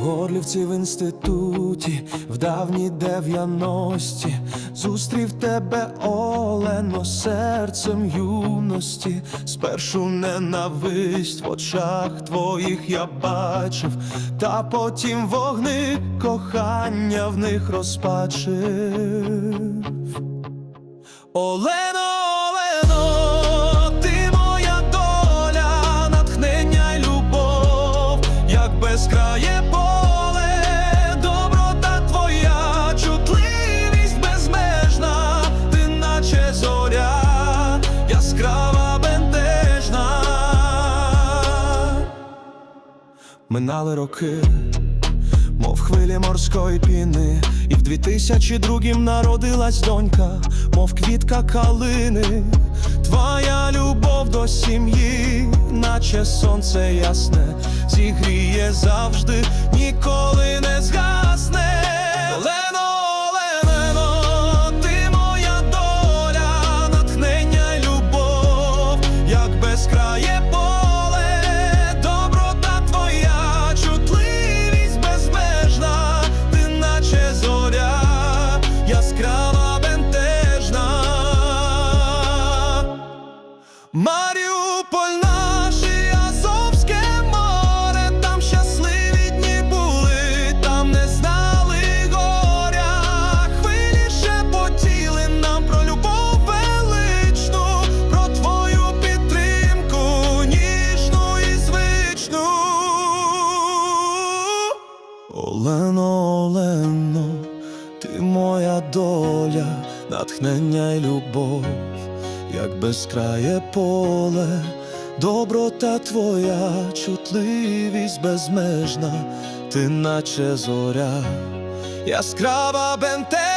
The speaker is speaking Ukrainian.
Горлівці в інституті, в давні дев'яності зустрів тебе Олено серцем юності. Спершу ненависть в очах твоїх я бачив, та потім вогни кохання в них розпачив. Олено, Минали роки мов хвилі морської піни, і в 2002-м народилась донька, мов квітка калини, твоя любов до сім'ї, наче сонце ясне, зігріє завжди, ніколи не згасне. Маріуполь наш і Азовське море, там щасливі дні були, там не знали горя, хвилі шепотіли нам про любов величну, про твою підтримку, ніжну і звичну. Олено, Олено, ти моя доля, натхнення й любов, як безкрає поле, доброта твоя, чутливість безмежна, ти наче зоря, яскрава бенте.